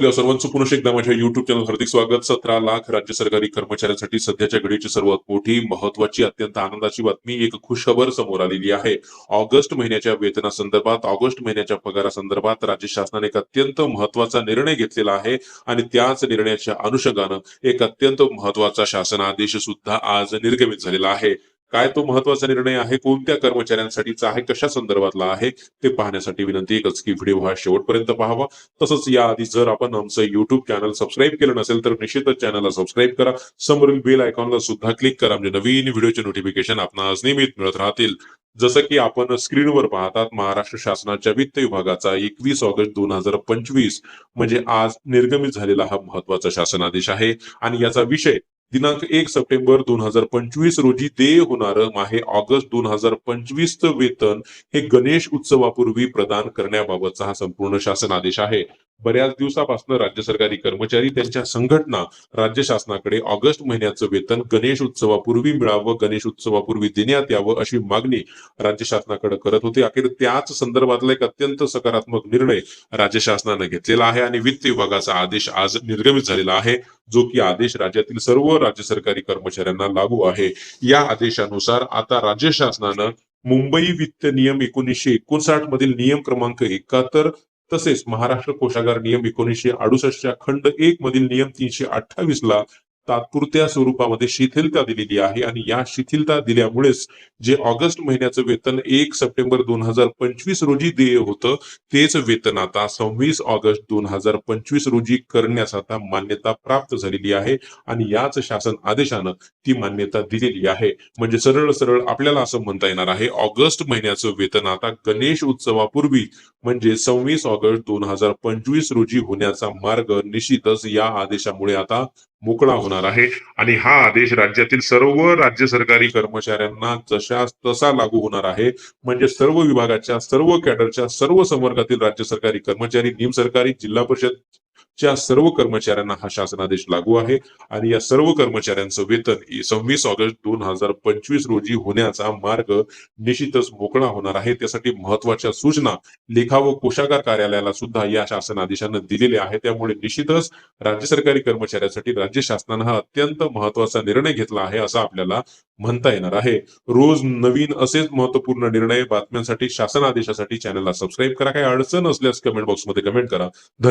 सर्वांचं पुन्हा एकदा माझ्या युट्यूब चॅनल हार्दिक स्वागत. सतरा लाख राज्य सरकारी कर्मचाऱ्यांसाठी सध्याच्या घडीची सर्वात मोठी महत्वाची अत्यंत आनंदाची बातमी एक खुशखबर समोर आलेली आहे. ऑगस्ट महिन्याच्या वेतनासंदर्भात ऑगस्ट महिन्याच्या पगारासंदर्भात राज्य शासनाने एक अत्यंत महत्त्वाचा निर्णय घेतलेला आहे आणि त्याच निर्णयाच्या अनुषंगानं एक अत्यंत महत्त्वाचा शासन आदेश सुद्धा आज निर्गमित झालेला आहे. काय तो महत्त्वाचा निर्णय आहे? कोणत्या कर्मचाऱ्यांसाठीचा आहे? कशा संदर्भातला आहे? ते पाहण्यासाठी विनंती एकच की व्हिडिओ हा शेवटपर्यंत पाहावा. तसंच याआधी जर आपण आमचं युट्यूब चॅनल सबस्क्राईब केलं नसेल तर निश्चितच चॅनलला सबस्क्राईब करा. समोरील बेल आयकॉनला सुद्धा क्लिक करा. म्हणजे नवीन व्हिडिओचे नोटिफिकेशन आपणास नियमित मिळत राहतील. जसं की आपण स्क्रीनवर पाहतात महाराष्ट्र शासनाच्या वित्त विभागाचा एकवीस ऑगस्ट दोन हजार पंचवीस म्हणजे आज निर्गमित झालेला हा महत्त्वाचा शासन आदेश आहे. आणि याचा विषय दिनांक एक सप्टेंबर दोन हजार पंचवीस रोजी देय होणारं माहे ऑगस्ट दोन हजार पंचवीसचं वेतन हे गणेश उत्सवापूर्वी प्रदान करण्याबाबतचा हा संपूर्ण शासन आदेश आहे. बऱ्याच दिवसापासून राज्य सरकारी कर्मचारी त्यांच्या संघटना राज्य शासनाकडे ऑगस्ट महिन्याचं वेतन गणेश उत्सवापूर्वी मिळावं गणेश उत्सवापूर्वी देण्यात यावं अशी मागणी राज्य शासनाकडे करत होती. अखेर त्याच संदर्भातला एक अत्यंत सकारात्मक निर्णय राज्य शासनाने घेतलेला आहे आणि वित्त विभागाचा आदेश आज निर्गमित झालेला आहे. जो की आदेश राज्यातील सर्व राज्य सरकारी कर्मचाऱ्यांना लागू आहे. या आदेशानुसार आता राज्य शासनानं मुंबई वित्त नियम एकोणीसशे एकोणसाठ मधील नियम क्रमांक एकाहत्तर तसेच महाराष्ट्र कोषागार नियम एकोणीसशे अडुसष्टच्या खंड एक मधील नियम तीनशे अठ्ठावीस ला तात्पुरत्या स्वरूपामध्ये शिथिलता दिलेली आहे आणि या शिथिलता दिल्यामुळेच जे ऑगस्ट महिन्याचं वेतन एक सप्टेंबर दोन हजार पंचवीस रोजी देय होतं तेच वेतन आता सव्वीस ऑगस्ट दोन हजार पंचवीस रोजी करण्यास आता मान्यता प्राप्त झालेली आहे आणि याच शासन आदेशानं ती मान्यता दिलेली आहे. म्हणजे सरळ सरळ आपल्याला असं म्हणता येणार आहे ऑगस्ट महिन्याचं वेतन आता गणेश उत्सवापूर्वी म्हणजे सव्वीस ऑगस्ट दोन हजार पंचवीस रोजी होण्याचा मार्ग निश्चितच या आदेशामुळे आता मोकळा होणार आहे. आणि हा आदेश राज्यातील सर्व राज्य सरकारी कर्मचाऱ्यांना जशा तसा लागू होणार आहे. म्हणजे सर्व विभागाच्या सर्व कॅडरच्या सर्व संवर्गातील राज्य सरकारी कर्मचारी निमसरकारी जिल्हा परिषद च्या सर्व कर्मचाऱ्यांना हा शासनादेश लागू आहे आणि या सर्व कर्मचाऱ्यांचं वेतन सव्वीस ऑगस्ट दोन हजार पंचवीस रोजी होण्याचा मार्ग निश्चितच मोकळा होणार आहे. त्यासाठी महत्त्वाच्या सूचना लेखा व कोशागार कार्यालयाला सुद्धा या शासन आदेशानं दिलेल्या आहे त्यामुळे निश्चितच राज्य सरकारी कर्मचाऱ्यांसाठी राज्य शासनानं हा अत्यंत महत्त्वाचा निर्णय घेतला आहे असं आपल्याला म्हणता येणार आहे. रोज नवीन असेच महत्त्वपूर्ण निर्णय बातम्यांसाठी शासन आदेशासाठी चॅनलला सबस्क्राईब करा. काही अडचण असल्यास कमेंट बॉक्समध्ये कमेंट करा. धन्यवाद.